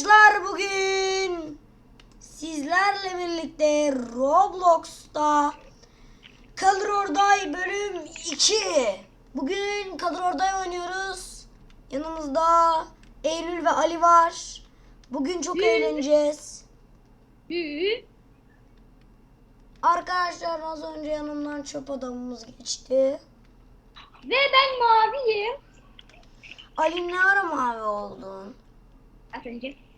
Arkadaşlar bugün sizlerle birlikte Roblox'ta Kalır Orday bölüm 2. Bugün Kalır Orday oynuyoruz. Yanımızda Eylül ve Ali var. Bugün çok eğleneceğiz. Hı. Arkadaşlar az önce yanımdan çöp adamımız geçti. Ve ben maviyim. Ali ne ara mavi oldun? Az önce.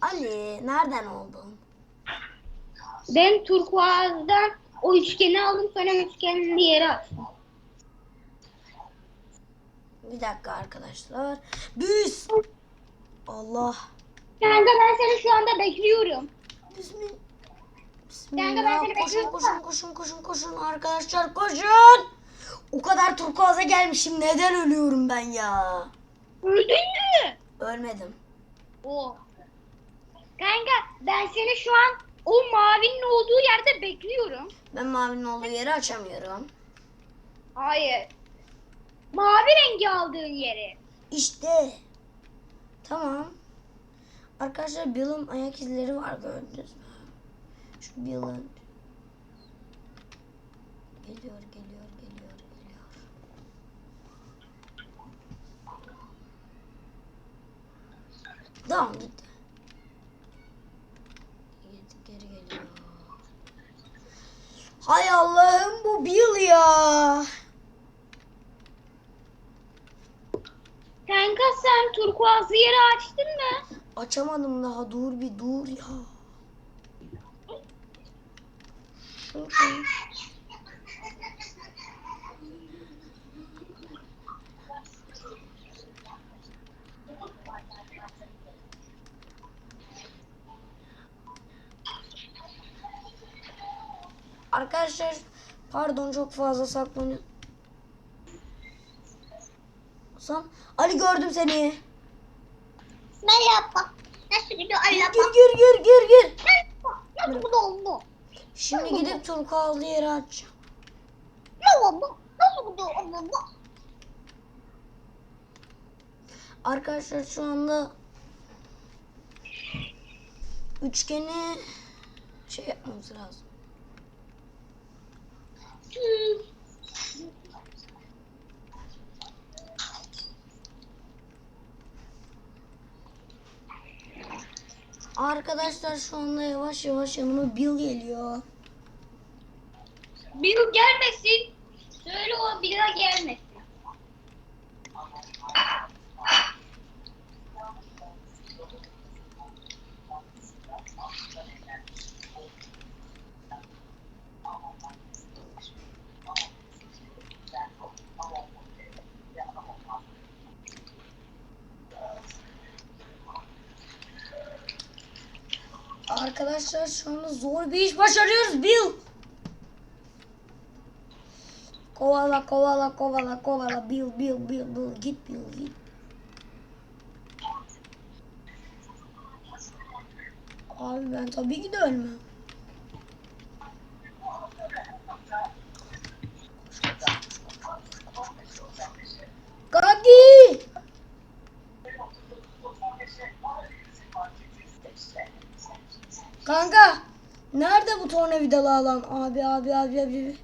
Ali nereden oldun? ben turkuazdan o üçgeni aldım sonra üçgenin yeri açtım. Bir dakika arkadaşlar. Büyüs. Allah. Kanka ben seni şu anda bekliyorum. Bismillah. Kanka ben seni Bismillah. Koşun bekliyorum koşun koşun koşun koşun arkadaşlar koşun. O kadar turkuaza gelmişim. Neden ölüyorum ben ya? Öldün mü? Ölmedim. O. Kanka ben seni şu an o mavinin olduğu yerde bekliyorum. Ben mavinin olduğu yeri açamıyorum. Hayır. Mavi rengi aldığın yeri. İşte. Tamam. Arkadaşlar Bill'in ayak izleri var gördünüz mü? Şu Bill'in. Geliyor geliyor geliyor geliyor. Tamam. Gitti geri geliyor. Hay Allah'ım bu Bill ya. Kanka sen turkuazlı yeri açtın mı? Açamadım daha dur bir dur ya. Arkadaşlar pardon çok fazla saklanıyor. Sen Ali gördüm seni. Merhaba. Nasıl gidiyor Gir gir gir gir gir. Nasıl bu oldu? Şimdi gidip turkuazlı yeri açacağım. Ne oldu? Nasıl bu oldu? Arkadaşlar şu anda üçgeni şey yapmamız lazım. Arkadaşlar şu anda yavaş yavaş yanıma Bill geliyor. Bill gelmesin. Söyle o Bill'e gelmesin. Arkadaşlar şu anda zor bir iş başarıyoruz Bill. Kovala kovala kovala kovala Bill Bill Bill Bill git Bill git. Abi ben tabii ki de ölmem. Kanka nerede bu tornavidalı alan? Abi abi abi abi.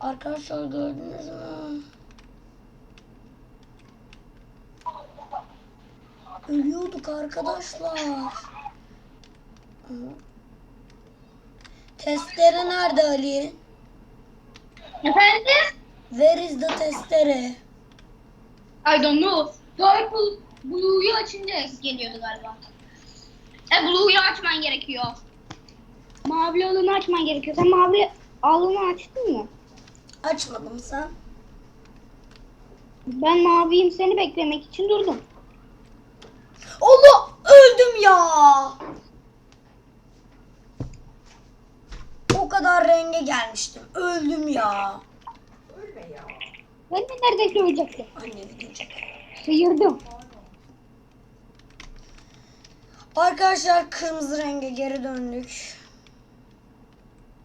Arkadaşlar gördünüz mü? Ölüyorduk arkadaşlar. Testere nerede Ali? Efendim? Where is the testere? I don't know. Purple Blue'yu açınca geliyordu galiba. E Blue'yu açman gerekiyor. Mavi alanı açman gerekiyor. Sen mavi alanı açtın mı? Açmadım sen. Ben maviyim seni beklemek için durdum. Allah öldüm ya. O kadar renge gelmiştim. Öldüm ya. Ben de neredeyse ölecektim. Anne video çek. Sıyırdım. Arkadaşlar kırmızı renge geri döndük.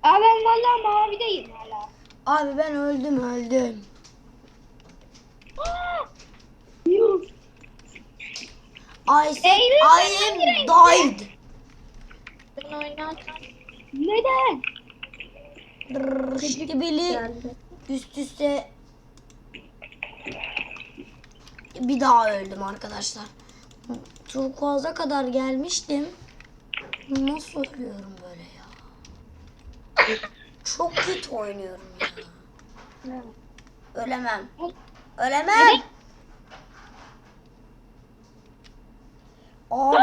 Aa ben valla mavideyim hala. Abi ben öldüm öldüm. I Eylül, I sen am died. Ben oynarken Neden? Brrr, işte bili geldi. üst üste bir daha öldüm arkadaşlar. Turkuaz'a kadar gelmiştim. Nasıl ölüyorum böyle ya? Çok kötü oynuyorum ya. Ölemem. Ölemem. Abi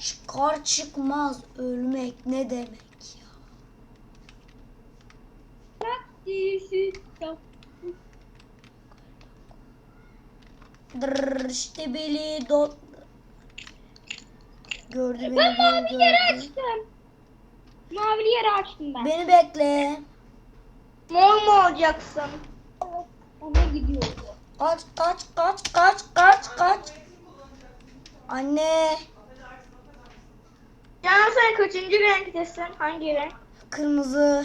çıkar çıkmaz ölmek ne demek ya? Dırr, işte beli dot. Gördü beni Ben mavi gördü. yeri açtım. Mavili yeri açtım ben. Beni bekle. Mor mu olacaksın? Ona gidiyordu. Kaç kaç kaç kaç kaç kaç. Anne. Can sen kaçıncı renktesin? Hangi renk? Kırmızı.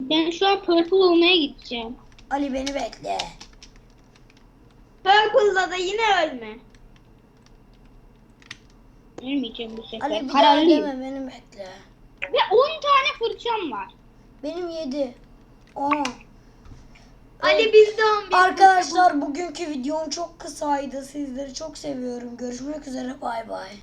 Ben şu an purple olmaya gideceğim. Ali beni bekle. Purple'da da yine ölme. Ölmeyeceğim bu sefer. Ali bir daha Kararlıyım. deme beni bekle. Ve 10 tane fırçam var. Benim yedi. Aa. Ali bizde 11. Arkadaşlar bugünkü videom çok kısaydı. Sizleri çok seviyorum. Görüşmek üzere. Bay bay.